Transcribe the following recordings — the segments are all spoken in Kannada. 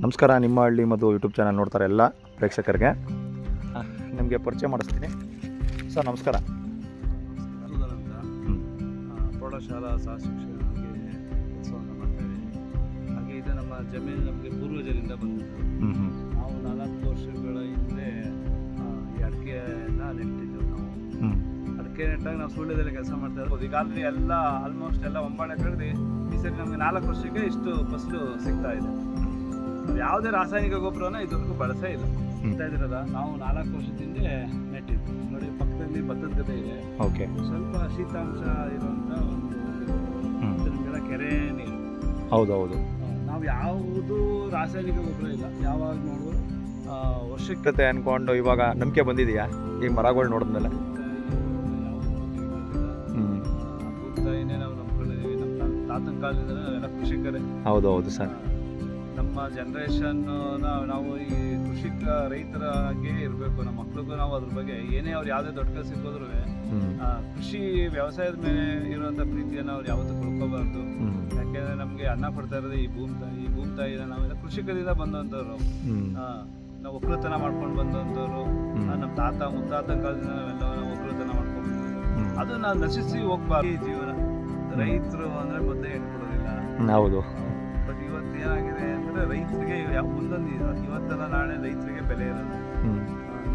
ನಮಸ್ಕಾರ ನಿಮ್ಮ ಹಳ್ಳಿ ಮಧು ಯೂಟ್ಯೂಬ್ ಚಾನಲ್ ನೋಡ್ತಾರೆ ಎಲ್ಲ ಪ್ರೇಕ್ಷಕರಿಗೆ. ನಿಮಗೆ ಪರಿಚಯ ಮಾಡಿಸ್ತೀನಿ. ಸರ್ ನಮಸ್ಕಾರ. ಪ್ರೌಢಶಾಲಾ ಸಹ ಕೆಲಸವನ್ನು ಮಾಡ್ತೇವೆ. ಹಾಗೆ ಇದು ನಮ್ಮ ಜಮೀನು ನಮಗೆ ಪೂರ್ವಜರಿಂದ ಬಂದಿದ್ದು. ನಾವು ನಾಲ್ಕು ವರ್ಷಗಳ ಹಿಂದೆ ಈ ಅಡಿಕೆನ ನೆಟ್ಟಿದ್ದೆವು ನಾವು. ಅಡಿಕೆ ನೆಟ್ಟಾಗ ನಾವು ಸುಳ್ಳ್ಯದಲ್ಲಿ ಕೆಲಸ ಮಾಡ್ತಾ ಇರ್ಬೋದು ಈಗ ಆಲ್ರೆಡಿ ಎಲ್ಲ ಆಲ್ಮೋಸ್ಟ್ ಎಲ್ಲ ಒಂಬಾಳೆ ಕಳೆದು ಈ ಸರಿ ನಮಗೆ ನಾಲ್ಕು ವರ್ಷಕ್ಕೆ ಇಷ್ಟು ಫಸಲು ಸಿಗ್ತಾ ಇದೆ. ಯಾವುದೇ ರಾಸಾಯನಿಕ ಗೊಬ್ಬರನ ಇದುವರೆಗೂ ಬಳಸೇ ಇಲ್ಲ. ಹೇಳ್ತಾ ನಾವು ನಾಲ್ಕು ವರ್ಷದಿಂದ ನೆಟ್ಟಿದ್ದು. ನೋಡಿ ಪಕ್ಕದಲ್ಲಿ ಭತ್ತದ ಗದ್ದೆ ಇದೆ. ಓಕೆ. ಸ್ವಲ್ಪ ಶೀತಾಂಶ ಇರುವಂತ ಒಂದು. ಇದು ಕೆರೆ ನೀರು. ಹೌದು ಹೌದು. ನಾವು ಯಾವುದು ರಾಸಾಯನಿಕ ಗೊಬ್ಬರ ಇಲ್ಲ. ಯಾವಾಗ ನೋಡಿದ್ರು ವರ್ಷಕ್ಕತೆ ಅಂದ್ಕೊಂಡು ಇವಾಗ ನಂಬಿಕೆ ಬಂದಿದೆಯಾ? ಈ ಮರಗಳು ನೋಡಿದ್ಮೇಲೆ? ಹ್ಞೂ ಭೂತಾಯಿನೇ ನಾವು ನಮ್ಮ ತಾತನ ಕಾಲದಿಂದ ನಾವೆಲ್ಲ ಕೃಷಿಕರೇ. ಹೌದು ಹೌದು ಸರ್ ನಮ್ಮ ಜನ್ರೇಷನ್ ನಾವು ಈ ಕೃಷಿಕ ರೈತರಾಗೆ ಇರಬೇಕು. ನಮ್ಮ ಮಕ್ಳಿಗೂ ನಾವು ಅದ್ರ ಬಗ್ಗೆ ಏನೇ ಅವ್ರು ಯಾವುದೇ ದೊಡ್ಡ ಕೆಲಸ ಸಿಕ್ಕೋದ್ರು ಕೃಷಿ ವ್ಯವಸಾಯದ ಮೇಲೆ ಇರುವಂಥ ಪ್ರೀತಿಯನ್ನು ಅವ್ರು ಯಾವತ್ತೂ ಕಳ್ಕೋಬಾರ್ದು ಯಾಕೆಂದ್ರೆ ನಮಗೆ ಅನ್ನ ಕೊಡ್ತಾ ಇರೋದು ಈ ಭೂಮಿ ತಾಯಿ ಈ ಭೂಮಿ ತಾಯಿನ ನಾವೆಲ್ಲ ಕೃಷಿಕರಿಂದ ಬಂದಂಥವ್ರು ನಾವು ಒಕ್ಕಲುತನ ಮಾಡ್ಕೊಂಡು ಬಂದಂಥವ್ರು ನಮ್ಮ ತಾತ ಮುತ್ತಾತ ಕಾಲದಿಂದ ನಾವೆಲ್ಲ ಒಕ್ಕಲುತನ ಮಾಡ್ಕೊಂಡು ಅದು ನಾವು ನಶಿಸಿ ಹೋಗ್ಬಾರ್ದು. ಈ ಜೀವನ. ರೈತರು ಅಂದ್ರೆ ಮೊದಲೇ ಹೇಳ್ಕೊಡೋದಿಲ್ಲ ಹೌದು. ಬಟ್ ಇವತ್ತು ಏನಾಗಿದೆ ಅಂದ್ರೆ ರೈತರಿಗೆ ಯಾವ ಮುಂದೊಂದು ಇವತ್ತಲ್ಲ ನಾಳೆ ರೈತರಿಗೆ ಬೆಲೆ ಇರೋದು.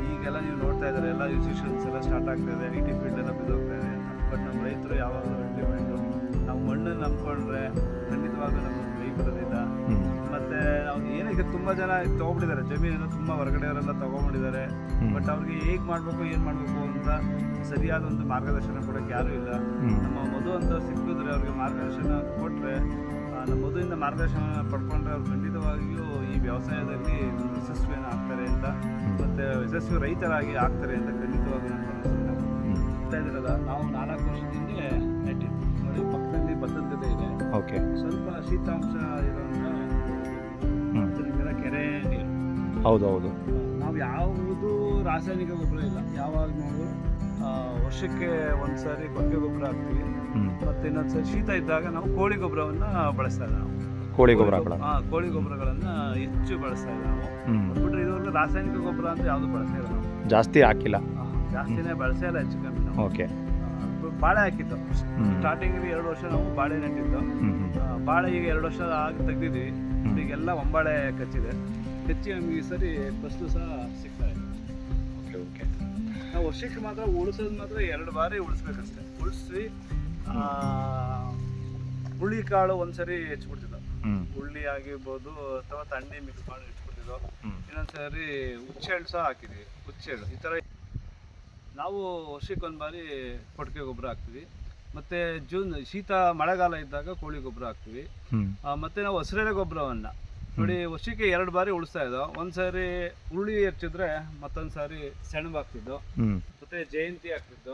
ಈಗೆಲ್ಲ ನೀವು ನೋಡ್ತಾ ಇದ್ದಾರೆ ಎಲ್ಲ ಇನ್ಸ್ಟಿಟ್ಯೂಷನ್ಸ್ ಎಲ್ಲ ಸ್ಟಾರ್ಟ್ ಆಗ್ತಾ ಇದೆ ಐ ಟಿ ಫೀಲ್ಡ್ ಎಲ್ಲ ಬಿದ್ದೋಗ್ತಾ ಇದೆ. ಬಟ್ ನಮ್ಮ ರೈತರು ಯಾವಾಗಲೂ ಇಂಪ್ಲಿಮೆಂಟು ನಾವು ಮಣ್ಣನ್ನು ನಂಬ್ಕೊಂಡ್ರೆ ಖಂಡಿತವಾಗ್ಲೂ ನಮಗೆ ಕೈ ಬರೋದಿಲ್ಲ. ಮತ್ತೆ ಅವ್ರು ಏನಕ್ಕೆ ತುಂಬಾ ಜನ ತಗೊಂಡ್ಬಿಟ್ಟಿದ್ದಾರೆ. ಜಮೀನು ತುಂಬಾ ಹೊರಗಡೆಯವರೆಲ್ಲ ತಗೊಂಡ್ಬಿಟ್ಟಿದ್ದಾರೆ. ಹ್ಞೂ ಬಟ್ ಅವ್ರಿಗೆ ಹೇಗೆ ಮಾಡಬೇಕು ಏನು ಮಾಡಬೇಕು ಅಂತ ಸರಿಯಾದ ಒಂದು ಮಾರ್ಗದರ್ಶನ ಕೊಡಕ್ಕೆ ಯಾರು ಇಲ್ಲ. ನಮ್ಮ ಮಧು ಅಂತ ಸಿಕ್ಕಿದ್ರೆ ಅವ್ರಿಗೆ ಮಾರ್ಗದರ್ಶನ ಕೊಟ್ರೆ ಆ, ನಮ್ಮ ಮಧುವಿಂದ ಮಾರ್ಗದರ್ಶನ ಪಡ್ಕೊಂಡ್ರೆ ಅವ್ರು ಖಂಡಿತವಾಗಿಯೂ ಈ ವ್ಯವಸಾಯದಲ್ಲಿ ಯಶಸ್ವಿಯನ್ನು ಆಗ್ತಾರೆ ಅಂತ ಮತ್ತೆ ಯಶಸ್ವಿ ರೈತರಾಗಿ ಆಗ್ತಾರೆ ಅಂತ ಖಂಡಿತವಾಗಿ ನಾನು ಹೇಳ್ತಾ ನಾವು ನಾಲ್ಕು ವರ್ಷದಿಂದ ನೆಟ್ಟಿದ್ದು ನೋಡಿ ಪಕ್ಕದಲ್ಲಿ ಭತ್ತದ ಗದ್ದೆ ಇದೆ. ಓಕೆ. ಸ್ವಲ್ಪ ಶೀತಾಂಶ ಇರೋದ್ರಿಂದ ಕೆರೆ ನೀರು. ಹೌದು ಹೌದು ನಾವು ಯಾವುದು ರಾಸಾಯನಿಕ ಗೊಬ್ಬರ ಇಲ್ಲ. ಯಾವಾಗ ನೋಡಿದ್ರು ವರ್ಷಕ್ಕೆ ಒಂದ್ಸರಿ ಕೊಟ್ಟಿಗೆ ಗೊಬ್ಬರ ಹಾಕ್ತೀವಿ. ಮತ್ತು ಇನ್ನೊಂದು ಇನ್ನೊಂದ್ಸರಿ ಶೀತ ಇದ್ದಾಗ ನಾವು ಕೋಳಿ ಗೊಬ್ಬರವನ್ನ ಬಳಸ್ತಾ ನಾವು. ಕೋಳಿ ಗೊಬ್ಬರ ಹಾ, ಕೋಳಿ ಗೊಬ್ಬರಗಳನ್ನ ಹೆಚ್ಚು ಬಳಸ್ತಾ ನಾವು. ಬಿಟ್ಟರೆ ಇದುವರೆಗೂ ರಾಸಾಯನಿಕ ಗೊಬ್ಬರ ಅಂತ ಯಾವುದು ಬಳಸ್ತಾ ಇಲ್ಲ ನಾವು. ಜಾಸ್ತಿ ಹಾಕಿಲ್ಲ. ಜಾಸ್ತಿನೇ ಬಳಸೇ ಇಲ್ಲ ಹೆಚ್ಚು ಕಮ್ಮಿ ನಾವು. ಓಕೆ. ಬಾಳೆ ಹಾಕಿತ್ತು ಸ್ಟಾರ್ಟಿಂಗ್ ಎರಡು ವರ್ಷ ನಾವು ಬಾಳೆ ನೆಟ್ಟಿದ್ದು. ಬಾಳೆ ಈಗ ಎರಡು ವರ್ಷ ಆಗಿ ತೆಗ್ದಿದ್ವಿ. ಈಗ ಈಗೆಲ್ಲ ಒಂಬಾಳೆ ಕಚ್ಚಿದೆ. ಹೆಚ್ಚಿ ನಮ್ಗೆ ಈ ಸರಿ ಫಸ್ಟು ಸಹ ಸಿಗ್ತಾ ಇದೆ. Okay okay. ನಾವು ವರ್ಷಕ್ಕೆ ಮಾತ್ರ ಉಳಿಸೋದು ಮಾತ್ರ ಎರಡು ಬಾರಿ ಉಳಿಸ್ಬೇಕಷ್ಟೆ. ಉಳಿಸಿ ಹುಳಿ ಕಾಳು ಒಂದ್ಸರಿ ಹೆಚ್ಚಿಬಿಡ್ತಿದ್ದೋ ಹುಳಿ ಹುಳ್ಳಿ ಆಗಿರ್ಬೋದು ಅಥವಾ ತಣ್ಣಿ ಮಿಕ್ಸ್ ಮಾಡಿ ಹೆಚ್ಚಿಬಿಡ್ತಿದ್ದೋ ಇನ್ನೊಂದ್ಸರಿ ಹುಚ್ಚೆಳ್ಳು ಸಹ ಹಾಕಿದ್ವಿ. ಹುಚ್ಚೆಳ್ಳು. ಈ ಥರ ನಾವು ವರ್ಷಕ್ಕೊಂದು ಬಾರಿ ಕೊಟ್ಟಿಗೆ ಗೊಬ್ಬರ ಹಾಕ್ತೀವಿ. ಮತ್ತೆ ಜೂನ್ ಶೀತ ಮಳೆಗಾಲ ಇದ್ದಾಗ ಕೋಳಿ ಗೊಬ್ಬರ ಹಾಕ್ತೀವಿ. ಆ, ಮತ್ತೆ ನಾವು ಹಸಿರೆಲೆ ಗೊಬ್ಬರವನ್ನ ನೋಡಿ ವರ್ಷಕ್ಕೆ ಎರಡು ಬಾರಿ ಉಳಿಸ್ತಾ ಇದ್ದೋ ಒಂದ್ಸಾರಿ ಹುರುಳಿ ಹೆಚ್ಚಿದ್ರೆ ಮತ್ತೊಂದ್ ಸಾರಿ ಸೆಣಬು ಹಾಕ್ತಿದ್ದು ಮತ್ತೆ ಜಯಂತಿ ಹಾಕ್ತಿದ್ದು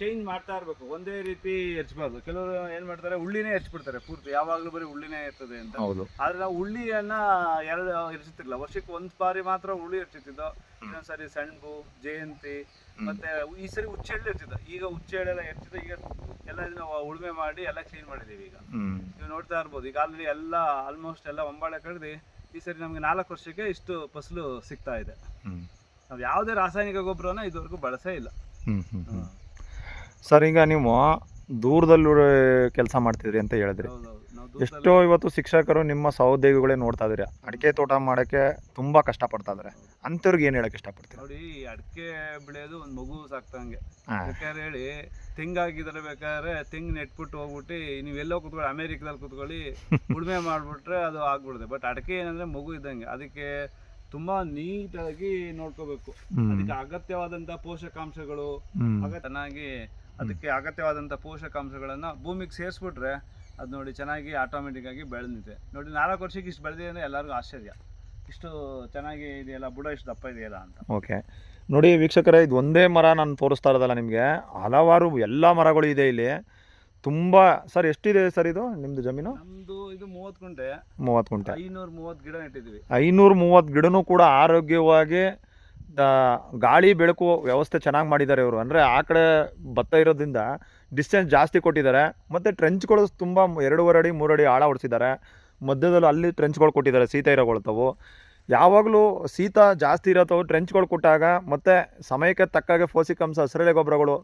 ಚೇಂಜ್ ಮಾಡ್ತಾ ಇರ್ಬೇಕು. ಒಂದೇ ರೀತಿ ಹೆಚ್ಚಬಾರ್ದು ಕೆಲವರು ಏನ್ ಮಾಡ್ತಾರೆ ಉಳ್ಳಿನೇ ಹೆಚ್ಚಿಬಿಡ್ತಾರೆ ಪೂರ್ತಿ. ಯಾವಾಗ್ಲೂ ಬರೀ ಉಳ್ಳಿನೇ ಇರ್ತದೆ ಅಂತ. ಹೌದು. ಆದ್ರೆ ನಾವು ಉಳ್ಳಿಯನ್ನ ಎರಡು ಇರಿಸುತ್ತಿರ್ಲಿಲ್ಲ ವರ್ಷಕ್ಕೆ ಒಂದ್ ಬಾರಿ ಮಾತ್ರ ಉಳ್ಳಿ ಹೆಚ್ಚುತ್ತಿದ್ದು ಇನ್ನೊಂದ್ಸಾರಿ ಸೆಣಬು ಜಯಂತಿ ಮತ್ತೆ ಈ ಸರಿ ಉಚ್ಚೆಳ್ಳು ಇರ್ತಿದ್ದ ಈಗ ಉಚ್ಚೆಳ್ಳೆಲ್ಲ ಇರ್ತಿದ್ದ ಈಗ ಎಲ್ಲ ಇದನ್ನ ಉಳುಮೆ ಮಾಡಿ ಎಲ್ಲ ಕ್ಲೀನ್ ಮಾಡಿದೀವಿ ಈಗ. ನೀವು ನೋಡ್ತಾ ಇರ್ಬೋದು. ಈಗ ಆಲ್ರೆಡಿ ಎಲ್ಲ ಆಲ್ಮೋಸ್ಟ್ ಎಲ್ಲ ಒಂಬಾಳೆ ಕಳೆದು ಈ ಸರಿ ನಮಗೆ ನಾಲ್ಕು ವರ್ಷಕ್ಕೆ ಇಷ್ಟು ಫಸಲು ಸಿಗ್ತಾ ಇದೆ. ನಾವು ಯಾವುದೇ ರಾಸಾಯನಿಕ ಗೊಬ್ಬರನ ಇದುವರೆಗೂ ಬಳಸೇ ಇಲ್ಲ. ಸರ್ ಈಗ ನೀವು ದೂರದಲ್ಲೂ ಕೆಲಸ ಮಾಡ್ತಿದ್ರಿ ಅಂತ ಹೇಳಿದ್ರಿ. ಎಷ್ಟೋ ಇವತ್ತು ಶಿಕ್ಷಕರು ನಿಮ್ಮ ಸಹೋದ್ಯೋಗಿಗಳೇ ನೋಡ್ತಾ ಇದ್ರೆ ಅಡಿಕೆ ತೋಟ ಮಾಡೋಕ್ಕೆ ಕಷ್ಟ ಪಡ್ತಾ ಇದ್ದಾರೆ. ಅಂಥವ್ರಿಗೆ ಏನು ಹೇಳಕ್ಕೆ ಇಷ್ಟಪಡ್ತೀವಿ ನೋಡಿ ಅಡಿಕೆ ಬೆಳೆಯೋದು ಒಂದು ಮಗು ಸಾಕ್ತಂಗೆ. ಯಾಕಂದ್ರೆ ಬೇಕಾದ್ರೆ ಹೇಳಿ ತೆಂಗಾಗಿದ್ರೆ ಬೇಕಾದ್ರೆ ತೆಂಗ್ ನೆಟ್ಬಿಟ್ಟು ಹೋಗ್ಬಿಟ್ಟು ನೀವೆಲ್ಲೋ ಕುತ್ಕೊಳ್ಳಿ ಅಮೇರಿಕದಲ್ಲಿ ಕುತ್ಕೊಳ್ಳಿ ಉಳುಮೆ ಮಾಡ್ಬಿಟ್ರೆ ಅದು ಆಗ್ಬಿಡುತ್ತೆ. ಬಟ್ ಅಡಿಕೆ ಏನಂದ್ರೆ ಮಗು ಇದ್ದಂಗೆ. ಅದಕ್ಕೆ ತುಂಬಾ ನೀಟಾಗಿ ನೋಡ್ಕೋಬೇಕು. ಅದಕ್ಕೆ ಅಗತ್ಯವಾದಂತ ಪೋಷಕಾಂಶಗಳು ಚೆನ್ನಾಗಿ ಅದಕ್ಕೆ ಅಗತ್ಯವಾದಂತ ಪೋಷಕಾಂಶಗಳನ್ನ ಭೂಮಿಗೆ ಸೇರಿಸ್ಬಿಟ್ರೆ ಅದು ನೋಡಿ ಚೆನ್ನಾಗಿ ಆಟೋಮೆಟಿಕ್ಕಾಗಿ ಬೆಳೆದಿದೆ. ನೋಡಿ ನಾಲ್ಕು ವರ್ಷಕ್ಕೆ ಇಷ್ಟು ಬೆಳೆದಿದೆ ಅಂದರೆ ಎಲ್ಲರಿಗೂ ಆಶ್ಚರ್ಯ. ಇಷ್ಟು ಚೆನ್ನಾಗಿ ಇದೆಯಲ್ಲ ಬುಡ ಇಷ್ಟು ದಪ್ಪ ಇದೆಯಲ್ಲ ಅಂತ. ಓಕೆ. ನೋಡಿ ವೀಕ್ಷಕರೇ ಇದು ಒಂದೇ ಮರ ನಾನು ತೋರಿಸ್ತಾ ಇರೋದಲ್ಲ ನಿಮಗೆ. ಹಲವಾರು ಎಲ್ಲ ಮರಗಳು ಇದೆ ಇಲ್ಲಿ. ತುಂಬ ಸರ್ ಎಷ್ಟಿದೆ ಸರ್ ಇದು ನಿಮ್ಮದು ಜಮೀನು? ನಮ್ದು ಇದು ಮೂವತ್ತು ಗುಂಟೆ. ಮೂವತ್ತು ಗುಂಟೆ. ಐನೂರು ಮೂವತ್ತು ಗಿಡ ನೆಟ್ಟಿದ್ವಿ ಐನೂರು ಮೂವತ್ತು ಗಿಡನೂ ಕೂಡ ಆರೋಗ್ಯವಾಗಿ ಗಾಳಿ ಬೆಳಕು ವ್ಯವಸ್ಥೆ ಚೆನ್ನಾಗಿ ಮಾಡಿದ್ದಾರೆ ಇವರು. ಅಂದರೆ ಆ ಕಡೆ ಭತ್ತ ಇರೋದ್ರಿಂದ ಡಿಸ್ಟೆನ್ಸ್ ಜಾಸ್ತಿ ಕೊಟ್ಟಿದ್ದಾರೆ. ಮತ್ತು ಟ್ರೆಂಚ್ಗಳು ತುಂಬ ಎರಡೂವರೆ ಅಡಿ, ಮೂರು ಅಡಿ ಆಳ ಹೊಡಿಸಿದ್ದಾರೆ. ಮಧ್ಯದಲ್ಲಿ ಅಲ್ಲಿ ಟ್ರೆಂಚ್ಗಳು ಕೊಟ್ಟಿದ್ದಾರೆ ಶೀತ ಇರೋಗೊಳ್ತಾವು. ಯಾವಾಗಲೂ ಸೀತ ಜಾಸ್ತಿ ಇರತ್ತವು ಟ್ರೆಂಚ್ಗಳು ಕೊಟ್ಟಾಗ, ಮತ್ತು ಸಮಯಕ್ಕೆ ತಕ್ಕಾಗೆ ಫೋಸಿಕಮ್ಸ್ ಹಸಿರೆಲೆ ಗೊಬ್ಬರಗಳು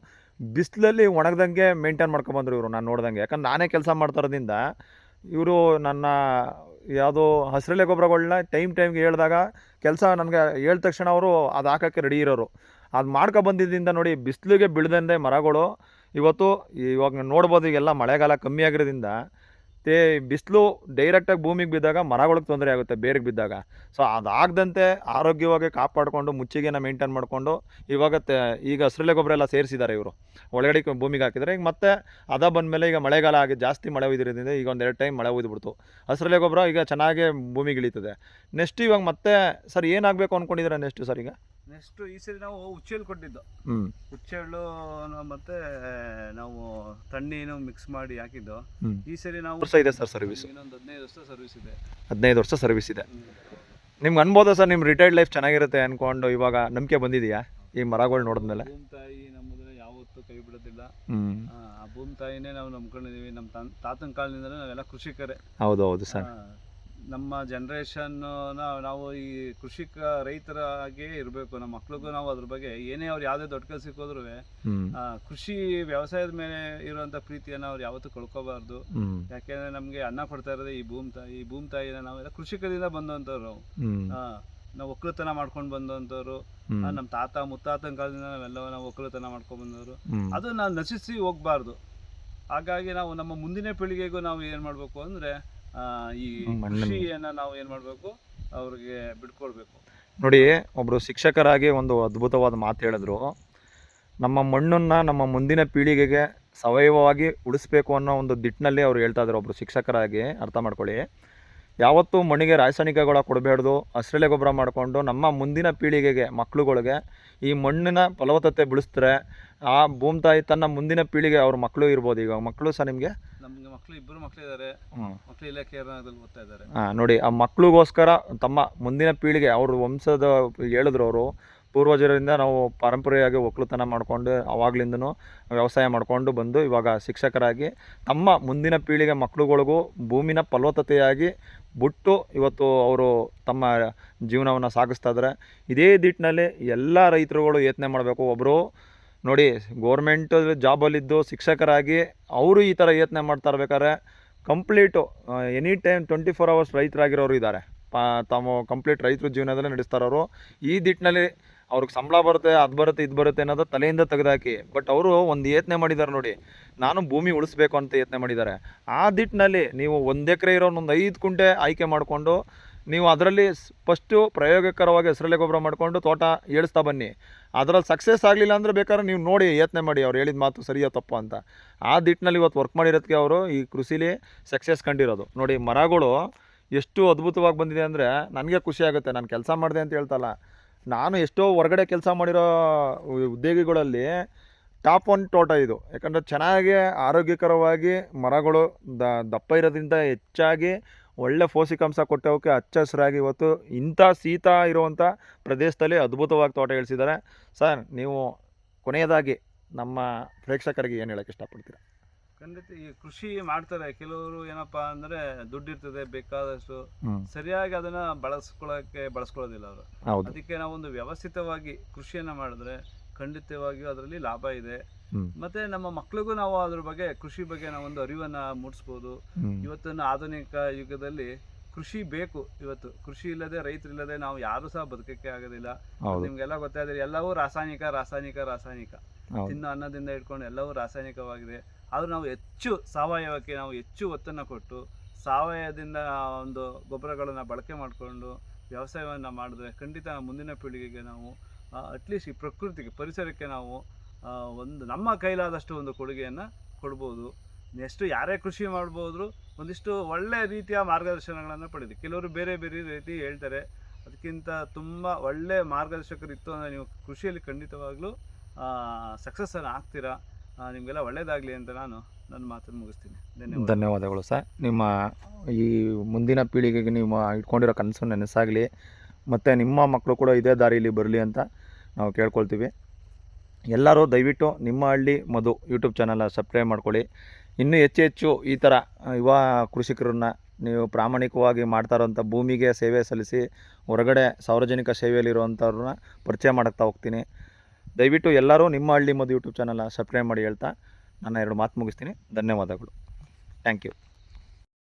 ಬಿಸಿಲಲ್ಲಿ ಒಣಗ್ದಂಗೆ ಮೇಂಟೈನ್ ಮಾಡ್ಕೊಂಬಂದ್ರು ಇವರು ನಾನು ನೋಡ್ದಂಗೆ. ಯಾಕಂದ್ರೆ ನಾನೇ ಕೆಲಸ ಮಾಡ್ತಾರೋದ್ರಿಂದ ಇವರು ನನ್ನ ಯಾವುದೋ ಹಸಿರೆಲೆ ಗೊಬ್ಬರಗಳನ್ನ ಟೈಮ್ ಟೈಮ್ಗೆ ಹೇಳಿದಾಗ ಕೆಲಸ ನನಗೆ ಹೇಳಿದ ತಕ್ಷಣ ಅವರು ಅದು ಹಾಕೋಕ್ಕೆ ರೆಡಿ ಇರೋರು. ಅದು ಮಾಡ್ಕೊ ಬಂದಿದ್ದರಿಂದ ನೋಡಿ ಬಿಸಿಲಿಗೆ ಬೀಳ್ದಂದೆ ಮರಗಳು. ಇವತ್ತು ಇವಾಗ ನೋಡ್ಬೋದು ಈಗೆಲ್ಲ ಮಳೆಗಾಲ ಕಮ್ಮಿ ಆಗಿರೋದ್ರಿಂದ ತೇ ಬಿಸಿಲು ಡೈರೆಕ್ಟಾಗಿ ಭೂಮಿಗೆ ಬಿದ್ದಾಗ ಮರಗಳಿಗೆ ತೊಂದರೆ ಆಗುತ್ತೆ, ಬೇರೆಗೆ ಬಿದ್ದಾಗ. ಸೊ ಅದಾಗದಂತೆ ಆರೋಗ್ಯವಾಗಿ ಕಾಪಾಡಿಕೊಂಡು, ಮುಚ್ಚಿಗೆನ ಮೇಂಟೈನ್ ಮಾಡಿಕೊಂಡು ಇವಾಗ ಈಗ ಹಸಿರಲೆ ಗೊಬ್ಬರ ಎಲ್ಲ ಸೇರಿಸಿದ್ದಾರೆ ಇವರು. ಒಳಗಡೆ ಭೂಮಿಗೆ ಹಾಕಿದರೆ ಈಗ ಮತ್ತೆ ಅದ ಬಂದಮೇಲೆ ಈಗ ಮಳೆಗಾಲ ಆಗಿ ಜಾಸ್ತಿ ಮಳೆ ಒಯ್ದಿರೋದ್ರಿಂದ ಈಗ ಒಂದು ಎರಡು ಟೈಮ್ ಮಳೆ ಒಯ್ದುಬಿಡ್ತು ಹಸಿರಲೆ ಗೊಬ್ಬರ ಈಗ ಚೆನ್ನಾಗೇ ಭೂಮಿಗೆ ಇಳೀತದೆ. ನೆಕ್ಸ್ಟ್ ಇವಾಗ ಮತ್ತೆ ಸರ್ ಏನಾಗಬೇಕು ಅಂದ್ಕೊಂಡಿದ್ದೀರಾ ನೆಕ್ಸ್ಟ್ ಸರ್ ಈಗ? ನೆಕ್ಸ್ಟ್ ಈ ಸರಿ ನಾವು ಹುಚ್ಚೆಳ್ಳು ಕೊಟ್ಟಿದ್ದು. ಹ್ಞೂ ಹುಚ್ಚೆಳ್ಳು ಮತ್ತೆ ನಾವು ತಣ್ಣೀನು ಮಿಕ್ಸ್ ಮಾಡಿ ಹಾಕಿದ್ದು. ಈ ಸರಿ ನಾವು ವರ್ಷ ಇದೆ ಸರ್ ಸರ್ವಿಸ್ ಇನ್ನೊಂದು ಹದಿನೈದು ವರ್ಷ ಸರ್ವಿಸ್ ಇದೆ. ಹದಿನೈದು ವರ್ಷ ಸರ್ವಿಸ್ ಇದೆ. ನಿಮ್ಗೆ ಅನ್ಬೋದ ಸರ್ ನಿಮ್ಮ ರಿಟೈರ್ಡ್ ಲೈಫ್ ಚೆನ್ನಾಗಿರುತ್ತೆ ಅನ್ಕೊಂಡು ಇವಾಗ ನಂಬಿಕೆ ಬಂದಿದೆಯಾ? ಈ ಮರಗಳು ನೋಡಿದ್ಮೇಲೆ. ಭೂಮಿ ತಾಯಿ ನಮ್ಮದ್ರೆ ಯಾವತ್ತೂ ಕೈ ಬಿಡೋದಿಲ್ಲ. ಹ್ಞೂ ಆ, ಭೂಮಿ ತಾಯಿನೇ ನಾವು ನಂಬ್ಕೊಂಡಿದೀವಿ. ನಮ್ಮ ತನ್ ತಾತನ ಕಾಲದಿಂದಲೂ ನಾವೆಲ್ಲ ಕೃಷಿಕರೇ. ಹೌದು ಹೌದು ಸರ್. ಆ, ನಮ್ಮ ಜನ್ರೇಷನ್ ನಾವು ಈ ಕೃಷಿಕ ರೈತರಾಗೇ ಇರಬೇಕು. ನಮ್ಮ ಮಕ್ಳಿಗೂ ನಾವು ಅದ್ರ ಬಗ್ಗೆ ಏನೇ ಅವ್ರು ಯಾವುದೇ ದೊಡ್ಡ ಕೆಲ್ಸಕ್ಕೆ ಹೋದ್ರು ಕೃಷಿ ವ್ಯವಸಾಯದ ಮೇಲೆ ಇರುವಂತ ಪ್ರೀತಿಯನ್ನು ಅವ್ರು ಯಾವತ್ತೂ ಕಳ್ಕೋಬಾರ್ದು. ಯಾಕೆಂದ್ರೆ ನಮಗೆ ಅನ್ನ ಕೊಡ್ತಾ ಇರೋದೇ ಈ ಭೂಮಿ ತಾಯಿ ಈ ಭೂಮಿ ತಾಯಿನ ನಾವೆಲ್ಲ ಕೃಷಿಕರಿಂದ ಬಂದಂಥವ್ರು ನಾವು. ಹಾ ನಾವ್ ನಾವು ಒಕ್ಕಲುತನ ಮಾಡ್ಕೊಂಡು ಬಂದಂಥವ್ರು ನಮ್ಮ ತಾತ ಮುತ್ತಾತನ ಕಾಲದಿಂದ ನಾವೆಲ್ಲ ನಾವು ಒಕ್ಕಲುತನ ಮಾಡ್ಕೊಂಡು ಬಂದವರು. ಅದನ್ನ ಅದು ನಾವು ನಶಿಸಿ ಹೋಗ್ಬಾರ್ದು. ಹಾಗಾಗಿ ನಾವು ನಮ್ಮ ಮುಂದಿನ ಪೀಳಿಗೆಗೂ ನಾವು ಏನು ಮಾಡಬೇಕು ಅಂದರೆ ಈ ಕೃಷಿಯನ್ನು ನಾವು ಏನು ಮಾಡಬೇಕು? ಅವ್ರಿಗೆ ಬಿಟ್ಕೊಡ್ಬೇಕು ನೋಡಿ ಒಬ್ಬರು ಶಿಕ್ಷಕರಾಗಿ ಒಂದು ಅದ್ಭುತವಾದ ಮಾತು ಹೇಳಿದ್ರು. ನಮ್ಮ ಮಣ್ಣನ್ನು ನಮ್ಮ ಮುಂದಿನ ಪೀಳಿಗೆಗೆ ಸಾವಯವವಾಗಿ ಉಳಿಸ್ಬೇಕು ಅನ್ನೋ ಒಂದು ದಿಟ್ಟಿನಲ್ಲಿ ಅವ್ರು ಹೇಳ್ತಾ ಇದ್ರು ಒಬ್ಬರು ಶಿಕ್ಷಕರಾಗಿ. ಅರ್ಥ ಮಾಡ್ಕೊಳ್ಳಿ. ಯಾವತ್ತೂ ಮಣ್ಣಿಗೆ ರಾಸಾಯನಿಕಗಳ ಕೊಡಬೇಡ್ದು ಹಸಿರೆಲೆ ಗೊಬ್ಬರ ಮಾಡಿಕೊಂಡು ನಮ್ಮ ಮುಂದಿನ ಪೀಳಿಗೆಗೆ ಮಕ್ಕಳುಗಳಿಗೆ ಈ ಮಣ್ಣಿನ ಫಲವತ್ತತೆ ಬೆಳೆಸಿದ್ರೆ ಆ ಭೂಮಿ ತಾಯಿ ತನ್ನ ಮುಂದಿನ ಪೀಳಿಗೆ ಅವ್ರ ಮಕ್ಕಳು ಇರ್ಬೋದು. ಈಗ ಮಕ್ಕಳು ಸಹ ನಿಮಗೆ ನಮಗೆ ಮಕ್ಕಳು ಇಬ್ಬರು ಮಕ್ಕಳಿದ್ದಾರೆ ಇದ್ದಾರೆ ಮಕ್ಕಳು ಇಲಾಖೆಯಲ್ಲಿ ಓದ್ತಾ ಇದ್ದಾರೆ ಹಾಂ ನೋಡಿ ಆ ಮಕ್ಕಳಿಗೋಸ್ಕರ ತಮ್ಮ ಮುಂದಿನ ಪೀಳಿಗೆ ಅವ್ರ ವಂಶದ ಹೇಳಿದ್ರು ಅವರು ಪೂರ್ವಜರಿಂದ ನಾವು ಪರಂಪರೆಯಾಗಿ ಒಕ್ಕಲುತನ ಮಾಡಿಕೊಂಡು ಅವಾಗ್ಲಿಂದನೂ ವ್ಯವಸಾಯ ಮಾಡಿಕೊಂಡು ಬಂದು ಇವಾಗ ಶಿಕ್ಷಕರಾಗಿ ತಮ್ಮ ಮುಂದಿನ ಪೀಳಿಗೆ ಮಕ್ಕಳುಗಳಿಗೂ ಭೂಮಿನ ಫಲವತ್ತತೆಯಾಗಿ ಬಿಟ್ಟು ಇವತ್ತು ಅವರು ತಮ್ಮ ಜೀವನವನ್ನು ಸಾಗಿಸ್ತಾ ಇದ್ದಾರೆ ಇದೇ ದಿಟ್ಟಿನಲ್ಲಿ ಎಲ್ಲ ರೈತರುಗಳು ಯತ್ನ ಮಾಡಬೇಕು. ಒಬ್ಬರು ನೋಡಿ ಗೋರ್ಮೆಂಟ್ ಜಾಬಲ್ಲಿದ್ದು ಶಿಕ್ಷಕರಾಗಿ ಅವರು ಈ ಥರ ಯತ್ನ ಮಾಡ್ತಾ ಇರ್ಬೇಕಾದ್ರೆ complete any time twenty four hours ರೈತರಾಗಿರೋರು ಇದ್ದಾರೆ. ಪಾ ತಾವು ಕಂಪ್ಲೀಟ್ ರೈತರ ಜೀವನದಲ್ಲೇ ನಡೆಸ್ತಾರವರು ಈ ದಿಟ್ಟಿನಲ್ಲಿ ಅವ್ರಿಗೆ ಸಂಬಳ ಬರುತ್ತೆ, ಅದು ಬರುತ್ತೆ, ಇದು ಬರುತ್ತೆ ಅನ್ನೋದು ತಲೆಯಿಂದ ತೆಗೆದಾಕಿ. ಬಟ್ ಅವರು ಒಂದು ಯತ್ನೆ ಮಾಡಿದ್ದಾರೆ ನೋಡಿ, ನಾನು ಭೂಮಿ ಉಳಿಸ್ಬೇಕು ಅಂತ ಯತ್ನ ಮಾಡಿದ್ದಾರೆ. ಆ ದಿಟ್ಟಿನಲ್ಲಿ ನೀವು ಒಂದು ಎಕರೆ ಒಂದು ಐದು ಕುಂಟೆ ಆಯ್ಕೆ ಮಾಡಿಕೊಂಡು ನೀವು ಅದರಲ್ಲಿ ಫಸ್ಟು ಪ್ರಯೋಗಕರವಾಗಿ ಹೆಸರಲ್ಲೇ ಗೊಬ್ಬರ ಮಾಡಿಕೊಂಡು ತೋಟ ಏಳಿಸ್ತಾ ಬನ್ನಿ. ಅದರಲ್ಲಿ ಸಕ್ಸಸ್ ಆಗಲಿಲ್ಲ ಅಂದರೆ ಬೇಕಾದ್ರೆ ನೀವು ನೋಡಿ ಯತ್ನ ಮಾಡಿ ಅವ್ರು ಹೇಳಿದ ಮಾತು ಸರಿಯೋ ತಪ್ಪು ಅಂತ. ಆ ದಿಟ್ಟಿನಲ್ಲಿ ಇವತ್ತು ವರ್ಕ್ ಮಾಡಿರೋದಕ್ಕೆ ಅವರು ಈ ಕೃಷಿಲಿ ಸಕ್ಸಸ್ ಕಂಡಿರೋದು. ನೋಡಿ ಮರಗಳು ಎಷ್ಟು ಅದ್ಭುತವಾಗಿ ಬಂದಿದೆ ಅಂದರೆ ನನಗೆ ಖುಷಿ ಆಗುತ್ತೆ. ನಾನು ಕೆಲಸ ಮಾಡಿದೆ ಅಂತ ಹೇಳ್ತಲ್ಲ. ನಾನು ಎಷ್ಟೋ ಹೊರಗಡೆ ಕೆಲಸ ಮಾಡಿರೋ ಉದ್ಯೋಗಿಗಳಲ್ಲಿ ಟಾಪ್ ಒನ್ ತೋಟ ಇದು. ಯಾಕಂದರೆ ಚೆನ್ನಾಗಿ ಆರೋಗ್ಯಕರವಾಗಿ ಮರಗಳು ದಪ್ಪ ಇರೋದ್ರಿಂದ ಹೆಚ್ಚಾಗಿ ಒಳ್ಳೆ ಪೋಷಕಾಂಶ ಕೊಟ್ಟವಕ್ಕೆ ಹಚ್ಚ ಹಸಿರಾಗಿ ಇವತ್ತು ಇಂಥ ಶೀತ ಇರುವಂಥ ಪ್ರದೇಶದಲ್ಲಿ ಅದ್ಭುತವಾಗಿ ತೋಟ ಇಳಿಸಿದ್ದಾರೆ ಸರ್ ನೀವು ಕೊನೆಯದಾಗಿ ನಮ್ಮ ಪ್ರೇಕ್ಷಕರಿಗೆ ಏನು ಹೇಳೋಕ್ಕೆ ಇಷ್ಟಪಡ್ತೀರಾ? ಖಂಡಿತ ಈ ಕೃಷಿ ಮಾಡ್ತಾರೆ. ಕೆಲವರು ಏನಪ್ಪಾ ಅಂದ್ರೆ ದುಡ್ಡಿರ್ತದೆ ಬೇಕಾದಷ್ಟು ಸರಿಯಾಗಿ ಅದನ್ನ ಬಳಸ್ಕೊಳ್ಳೋಕ್ಕೆ ಬಳಸ್ಕೊಳ್ಳೋದಿಲ್ಲ ಅವರು. ಅದಕ್ಕೆ ಅದಕ್ಕೆ ನಾವೊಂದು ವ್ಯವಸ್ಥಿತವಾಗಿ ಕೃಷಿಯನ್ನ ಮಾಡಿದ್ರೆ ಖಂಡಿತವಾಗಿಯೂ ಅದರಲ್ಲಿ ಲಾಭ ಇದೆ. ಮತ್ತೆ ನಮ್ಮ ಮಕ್ಕಳಿಗೂ ನಾವು ಅದ್ರ ಬಗ್ಗೆ ಕೃಷಿ ಬಗ್ಗೆ ಒಂದು ಅರಿವನ್ನ ಮೂಡಿಸ್ಬೋದು. ಇವತ್ತಿನ ಆಧುನಿಕ ಯುಗದಲ್ಲಿ ಕೃಷಿ ಬೇಕು ಇವತ್ತು. ಕೃಷಿ ಇಲ್ಲದೆ ರೈತರಿಲ್ಲದೆ ನಾವು ಯಾರು ಸಹ ಬದುಕಕ್ಕೆ ಆಗೋದಿಲ್ಲ. ನಿಮ್ಗೆಲ್ಲ ಗೊತ್ತಾದ್ರೆ ಎಲ್ಲವೂ ರಾಸಾಯನಿಕ ರಾಸಾಯನಿಕ ರಾಸಾಯನಿಕ. ತಿನ್ನೋ ಅನ್ನದಿಂದ ಇಟ್ಕೊಂಡು ಎಲ್ಲವೂ ರಾಸಾಯನಿಕವಾಗಿದೆ. ಆದ್ರೂ ನಾವು ಹೆಚ್ಚು ಸಾವಯವಕ್ಕೆ ನಾವು ಹೆಚ್ಚು ಒತ್ತನ್ನು ಕೊಟ್ಟು ಸಾವಯವದಿಂದ ಒಂದು ಗೊಬ್ಬರಗಳನ್ನು ಬಳಕೆ ಮಾಡಿಕೊಂಡು ವ್ಯವಸಾಯವನ್ನು ಮಾಡಿದ್ರೆ ಖಂಡಿತ ಮುಂದಿನ ಪೀಳಿಗೆಗೆ ನಾವು ಅಟ್ಲೀಸ್ಟ್ ಈ ಪ್ರಕೃತಿಗೆ, ಪರಿಸರಕ್ಕೆ ನಾವು ಒಂದು, ನಮ್ಮ ಕೈಲಾದಷ್ಟು ಒಂದು ಕೊಡುಗೆಯನ್ನು ಕೊಡ್ಬೋದು. ನೆಕ್ಸ್ಟು ಯಾರೇ ಕೃಷಿ ಮಾಡ್ಬೋದ್ರು ಒಂದಿಷ್ಟು ಒಳ್ಳೆ ರೀತಿಯ ಮಾರ್ಗದರ್ಶನಗಳನ್ನು ಪಡೆದು ಕೆಲವರು ಬೇರೆ ಬೇರೆ ರೀತಿ ಹೇಳ್ತಾರೆ. ಅದಕ್ಕಿಂತ ತುಂಬ ಒಳ್ಳೆ ಮಾರ್ಗದರ್ಶಕರು ಇತ್ತು ಅಂದರೆ ನೀವು ಕೃಷಿಯಲ್ಲಿ ಖಂಡಿತವಾಗ್ಲೂ ಸಕ್ಸಸ್ಸನ್ನು ಆಗ್ತೀರಾ? ನಿಮಗೆಲ್ಲ ಒಳ್ಳೇದಾಗಲಿ ಅಂತ ನಾನು ನನ್ನ ಮಾತನ್ನು ಮುಗಿಸ್ತೀನಿ. ಧನ್ಯವಾದ. ಧನ್ಯವಾದಗಳು ಸರ್. ನಿಮ್ಮ ಈ ಮುಂದಿನ ಪೀಳಿಗೆಗೆ ನೀವು ಇಟ್ಕೊಂಡಿರೋ ಕನಸು ನೆನಸಾಗಲಿ. ಮತ್ತು ನಿಮ್ಮ ಮಕ್ಕಳು ಕೂಡ ಇದೇ ದಾರಿಯಲ್ಲಿ ಬರಲಿ ಅಂತ ನಾವು ಕೇಳ್ಕೊಳ್ತೀವಿ. ಎಲ್ಲರೂ ದಯವಿಟ್ಟು ನಿಮ್ಮ ಹಳ್ಳಿ ಮಧು ಯೂಟ್ಯೂಬ್ ಚಾನಲ್ನ ಸಬ್ಸ್ಕ್ರೈಬ್ ಮಾಡ್ಕೊಳ್ಳಿ. ಇನ್ನೂ ಹೆಚ್ಚು ಹೆಚ್ಚು ಈ ಥರ ಯುವ ಕೃಷಿಕರನ್ನ ನೀವು ಪ್ರಾಮಾಣಿಕವಾಗಿ ಮಾಡ್ತಾ ಇರೋಂಥ ಭೂಮಿಗೆ ಸೇವೆ ಸಲ್ಲಿಸಿ ಹೊರಗಡೆ ಸಾರ್ವಜನಿಕ ಸೇವೆಯಲ್ಲಿರುವಂಥವ್ರನ್ನ ಪರಿಚಯ ಮಾಡ್ತಾ ಹೋಗ್ತೀನಿ. ದಯವಿಟ್ಟು ಎಲ್ಲರೂ ನಿಮ್ಮ ಹಳ್ಳಿ ಮದ್ದು ಯೂಟ್ಯೂಬ್ ಚಾನಲ್ನ ಸಬ್ಸ್ಕ್ರೈಬ್ ಮಾಡಿ ಹೇಳ್ತಾ ನನ್ನ ಎರಡು ಮಾತು ಮುಗಿಸ್ತೀನಿ. ಧನ್ಯವಾದಗಳು. Thank you.